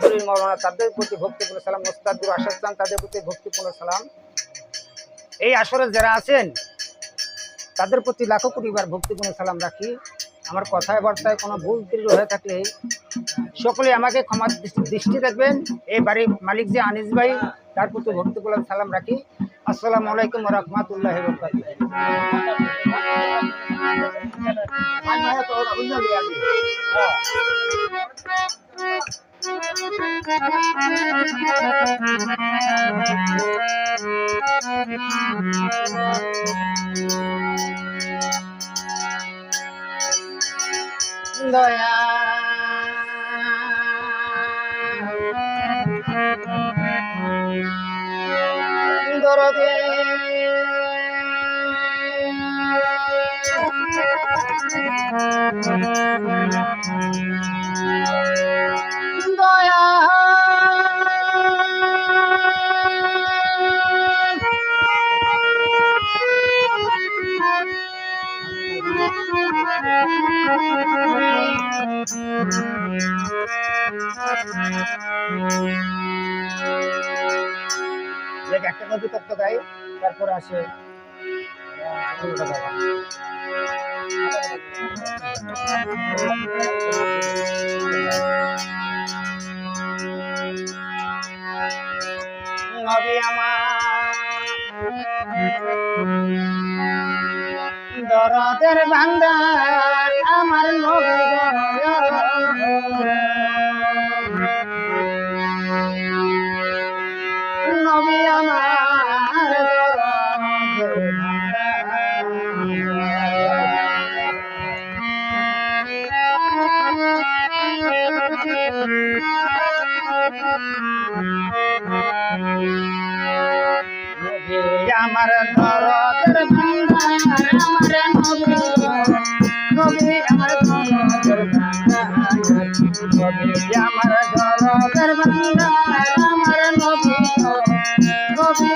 জলিল মৌলানা তাদের প্রতি ভক্তিপূর্ণ সালাম মোস্তাদুর আসাদ খান তাদের প্রতি ভক্তিপূর্ণ সালাম। এই আসরে যারা আছেন তাদের প্রতি লাখো কোটিবার ভক্তিপূর্ণ সালাম রাখি। আমার কথায় বার্তায় কোনো ভুল ত্রুটি হয়ে থাকলে সকলে আমাকে ক্ষমা দৃষ্টি- রাখবেন। এই বাড়ির মালিক যে আনিস ভাই তার প্রতি ভক্তিপূর্ণ সালাম রাখি। আসসালামু আলাইকুম রহমতুল্লাহ দয়া দয়া একটা নদী তত্ত্ব গাই তারপর আসে দরদের বান্দার আমার নবী আমার দরদের ভান্ডার আমার নবী নবী আমার দরদের ভান্ডার নবী আমার দরদের ভান্ডার আমার নবী নবী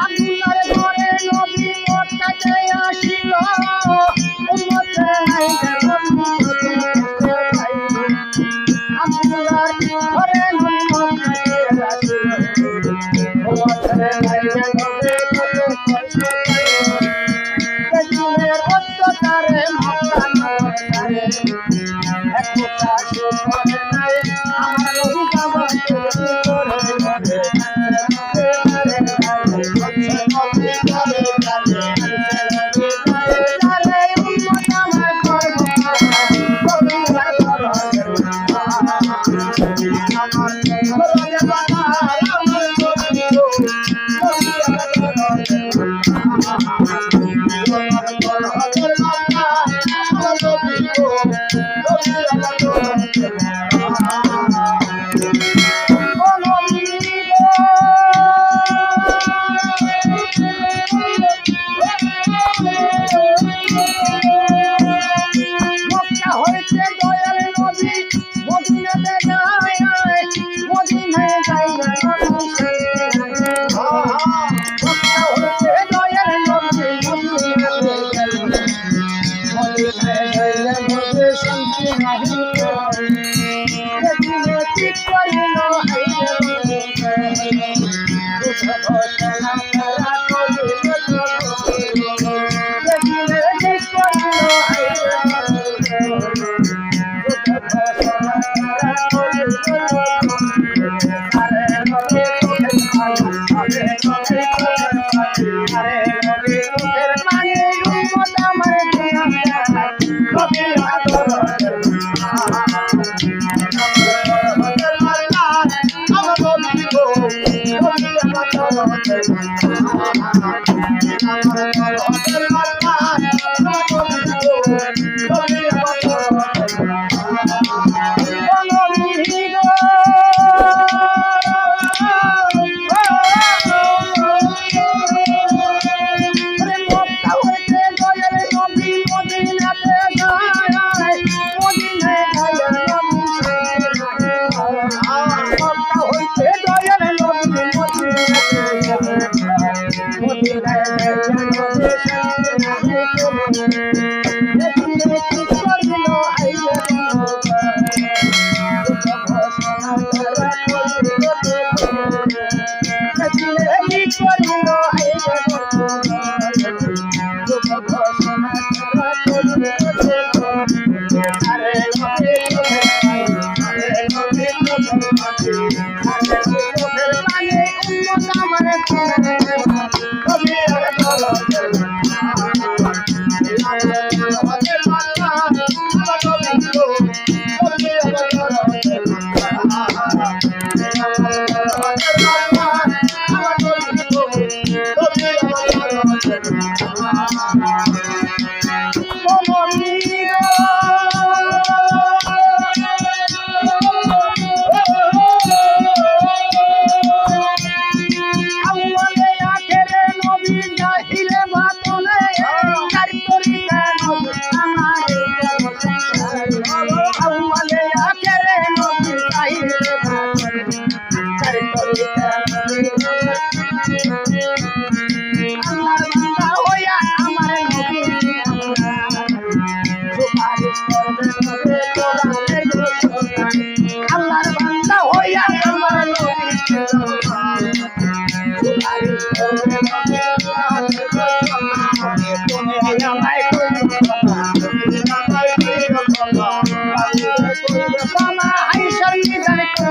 আব্দুল্লাহর ঘরে নবী মক্কাতে আসিল। উম্মতে পাইল আব্দুল্লাহর ঘরে নবী মক্কাতে আসিল উম্মতে সেদিনের অত্যাচারে মক্কা নগরে একটা Thank you.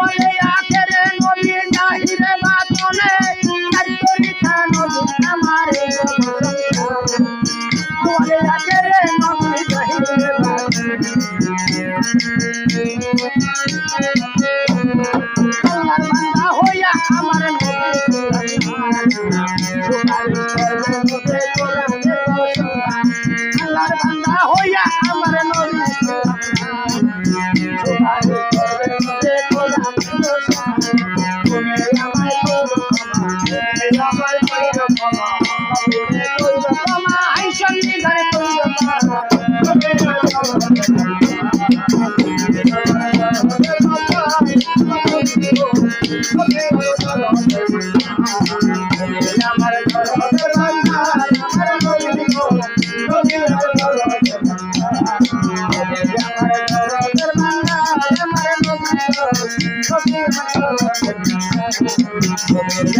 Hallelujah.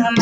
আমার